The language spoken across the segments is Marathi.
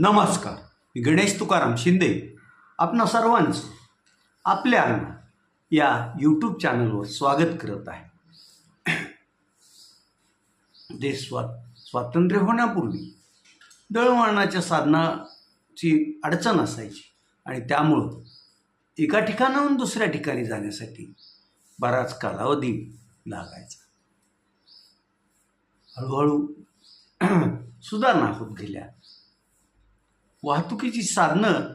नमस्कार. मी गणेश तुकाराम शिंदे. आपणा सर्वांचं आपल्या या यूट्यूब चॅनलवर स्वागत करत आहे. देश स्वा स्वातंत्र्य होण्यापूर्वी दळवळणाच्या साधनाची अडचण असायची आणि त्यामुळं एका ठिकाणाहून दुसऱ्या ठिकाणी जाण्यासाठी बराच कालावधी लागायचा. हळूहळू सुधारणा होत गेल्या. वाहतुकीची साधनं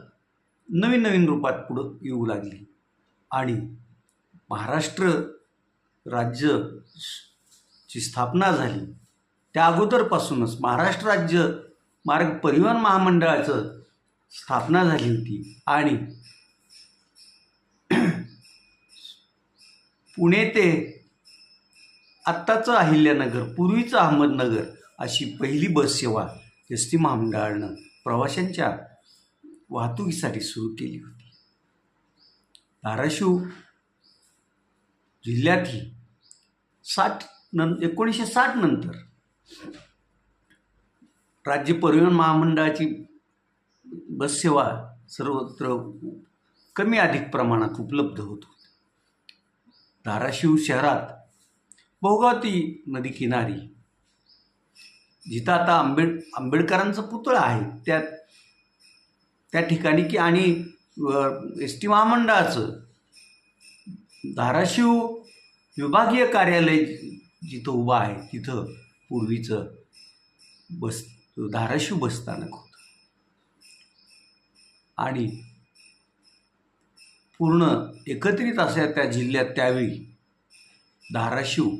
नवीन नवीन रूपात पुढं येऊ लागली. आणि महाराष्ट्र राज्य ची स्थापना झाली. त्या अगोदरपासूनच महाराष्ट्र राज्य मार्ग परिवहन महामंडळाचं स्थापना झाली होती. आणि पुणे ते आत्ताचं अहिल्यानगर पूर्वीचं अहमदनगर अशी पहिली बस सेवा एस टी महामंडळानं प्रवाशांच्या वाहतुकीसाठी सुरू केली होती. धाराशिव जिल्ह्यातही साठ नं एकोणीसशे साठ नंतर राज्य परिवहन महामंडळाची बससेवा सर्वत्र कमी अधिक प्रमाणात उपलब्ध होत होती. धाराशिव शहरात भोगावती नदी किनारी जिथं आता आंबेड आंबेडकरांचा पुतळा आहे त्या त्या ठिकाणी की आणि एस टी महामंडळाचं धाराशिव विभागीय कार्यालय जिथं उभं आहे तिथं पूर्वीचं बस धाराशिव बसस्थानक होतं. आणि पूर्ण एकत्रित अशा त्या जिल्ह्यात त्यावेळी धाराशिव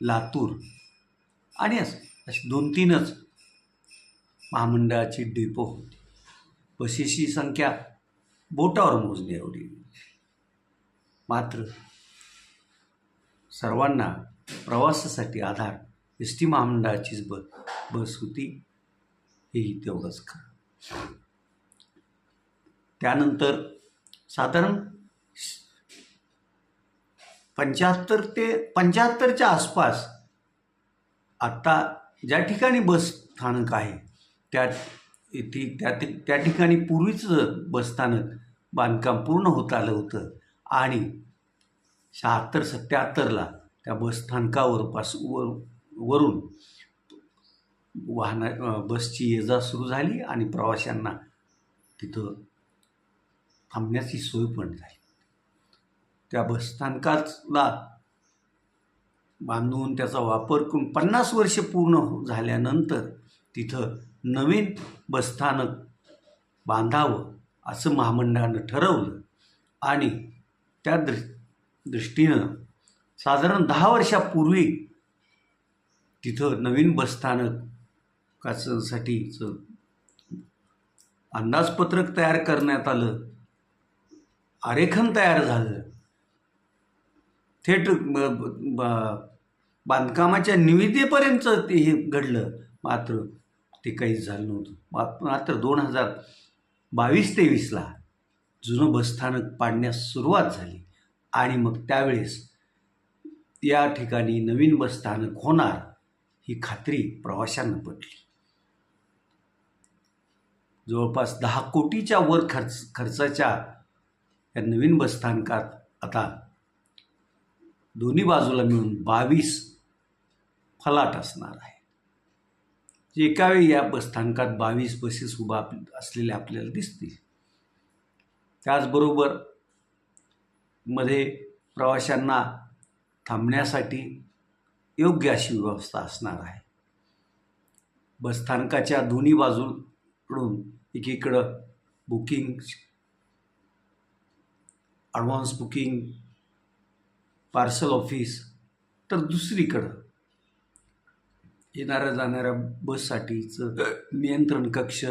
लातूर आणि असं. अशी दोन तीनच महामंडळाची डेपो होती. बसेसची संख्या बोटावर मोजणे एवढी. मात्र सर्वांना प्रवासासाठी आधार एस टी महामंडळाचीच बस बस होती हेही तेवढंच खरं. त्यानंतर साधारण पंच्याहत्तर ते पंच्याहत्तरच्या आसपास आत्ता ज्या ठिकाणी बस स्थानक आहे त्या ती त्या त्या ठिकाणी पूर्वीचं बसस्थानक बांधकाम पूर्ण होत आलं होतं आणि शहात्तर सत्याहत्तरला त्या बसस्थानकावर पास वर वरून वाहना बसची ये जा सुरू झाली आणि प्रवाशांना तिथं थांबण्याची सोय पण झाली. त्या बसस्थानकाला बांधून त्याचा वापर करून पन्नास वर्ष पूर्ण झाल्यानंतर तिथं नवीन बसस्थानक बांधावं असं महामंडळानं ठरवलं. आणि त्या दृ दृष्टीनं साधारण दहा वर्षापूर्वी तिथं नवीन बसस्थानकासाठीचं अंदाजपत्रक तयार करण्यात आलं. आरेखन तयार झालं. थेट ब- बांधकामाच्या निविदेपर्यंत ते हे घडलं. मात्र ते काहीच झालं नव्हतं. मात्र दोन हजार बावीस तेवीसला जुनं बसस्थानक पाडण्यास सुरुवात झाली. आणि मग त्यावेळेस या ठिकाणी नवीन बसस्थानक होणार ही खात्री प्रवाशांना पटली. जवळपास दहा कोटीच्या वर खर्च खर्चाच्या या नवीन बसस्थानकात आता दोन्ही बाजूला मिळून बावीस फलाट असणार आहे. एकावेळी या बसस्थानकात बावीस बसेस उभा आप असलेल्या आपल्याला दिसतील. त्याचबरोबरमध्ये प्रवाशांना थांबण्यासाठी योग्य अशी व्यवस्था असणार आहे. बसस्थानकाच्या दोन्ही बाजूकडून एकीकडं booking advance booking parcel office तर दुसरीकडं. येणाऱ्या जाणाऱ्या बससाठीचं नियंत्रण कक्ष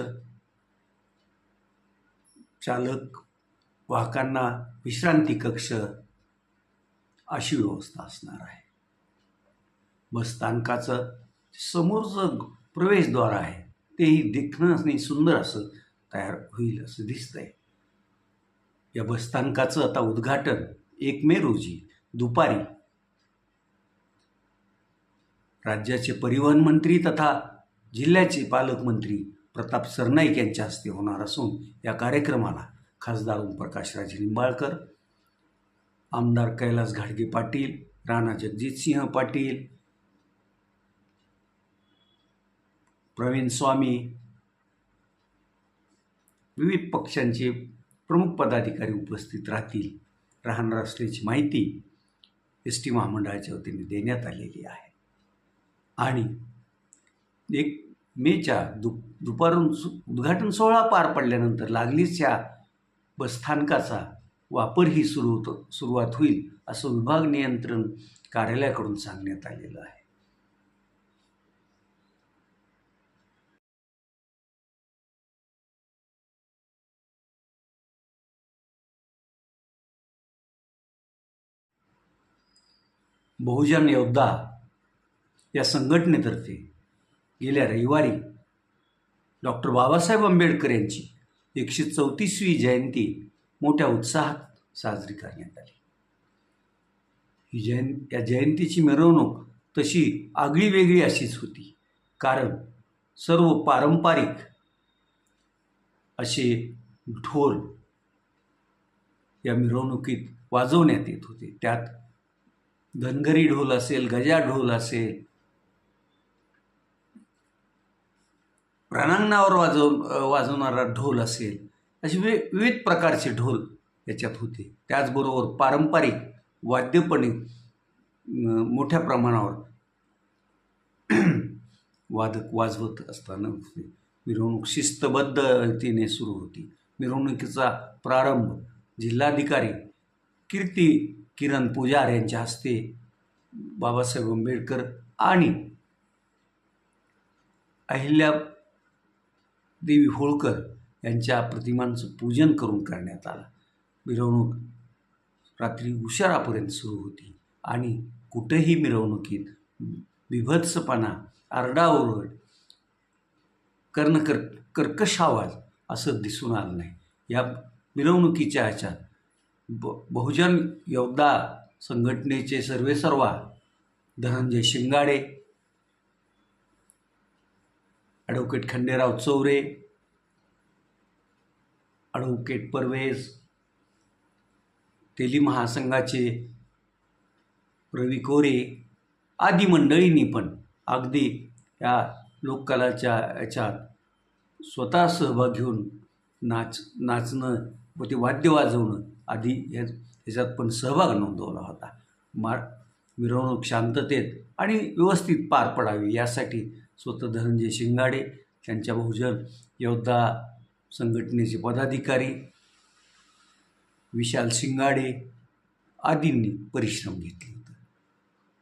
चालक वाहकांना विश्रांती कक्ष अशी व्यवस्था असणार आहे. बसस्थानकाचं समोरचं प्रवेशद्वार आहे तेही देखणं आणि सुंदर असं तयार होईल असं दिसतंय. या बसस्थानकाचं आता उद्घाटन एक मे रोजी दुपारी. राज्याचे परिवहन मंत्री तथा जिल्ह्याचे पालकमंत्री प्रताप सरनाईक यांच्या हस्ते होणार असून या कार्यक्रमाला खासदार ओमप्रकाशराजे निंबाळकर आमदार कैलास घाडगे पाटील राणा जगजितसिंह पाटील प्रवीण स्वामी विविध पक्षांचे प्रमुख पदाधिकारी उपस्थित राहतील. राहणार असल्याची माहिती एस टी महामंडळाच्या वतीने देण्यात आलेली आहे. आणि एक मेच्या दु दुपारून सु उद्घाटन सोहळा पार पडल्यानंतर लागलीच्या बसस्थानकाचा वापरही सुरू होतो सुरुवात होईल असं विभाग नियंत्रण कार्यालयाकडून सांगण्यात आलेलं आहे. बहुजन योद्धा या संघटनेतर्फे गेल्या रविवारी डॉक्टर बाबासाहेब आंबेडकर यांची एकशे चौतीसवी जयंती मोठ्या उत्साहात साजरी करण्यात आली. ही जयं या जयंतीची मिरवणूक तशी आगळी वेगळी अशीच होती. कारण सर्व पारंपरिक असे ढोल या मिरवणुकीत वाजवण्यात येत होते. त्यात धनगरी ढोल असेल गजा ढोल असेल रणांगणावर वाजव वाजवणारा ढोल असेल असे वे विविध प्रकारचे ढोल याच्यात होते. त्याचबरोबर पारंपरिक वाद्यपणे मोठ्या प्रमाणावर वादक वाजवत असताना मिरवणूक शिस्तबद्ध रीतीने सुरू होती. मिरवणुकीचा प्रारंभ जिल्हाधिकारी कीर्ती किरण पुजार यांच्या हस्ते बाबासाहेब आंबेडकर आणि अहिल्या देवी होळकर यांच्या प्रतिमांचं पूजन करून करण्यात आलं. मिरवणूक रात्री उशिरापर्यंत सुरू होती आणि कुठेही मिरवणुकीत बिभत्सपणा आरडाओरड कर्णकर कर्कश आवाज असं दिसून आलं नाही. या मिरवणुकीच्या ह्याच्यात ब बहुजन योद्धा संघटनेचे सर्वेसर्वा धनंजय शिंगाडे ॲडव्होकेट खंडेराव चौरे ॲडव्होकेट परवेज तेली महासंघाचे रवी कोरे आदी मंडळींनी पण अगदी या लोककलाच्या याच्यात स्वतः सहभाग घेऊन नाच नाचणं व ते वाद्य वाजवणं आधी या ह्याच्यात पण सहभाग नोंदवला होता. मा मिरवणूक शांततेत आणि व्यवस्थित पार पडावी यासाठी स्वतः धनंजय शिंगाडे त्यांच्या बहुजन योद्धा संघटनेचे पदाधिकारी विशाल शिंगाडे आदींनी परिश्रम घेतले होते.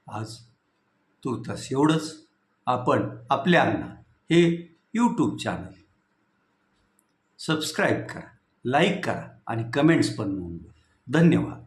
आज तुर्तास एवढंच. आपण आपल्या अंगणा हे यूट्यूब चॅनल सबस्क्राईब करा लाईक करा आणि कमेंट्स पण नोंदवा. धन्यवाद.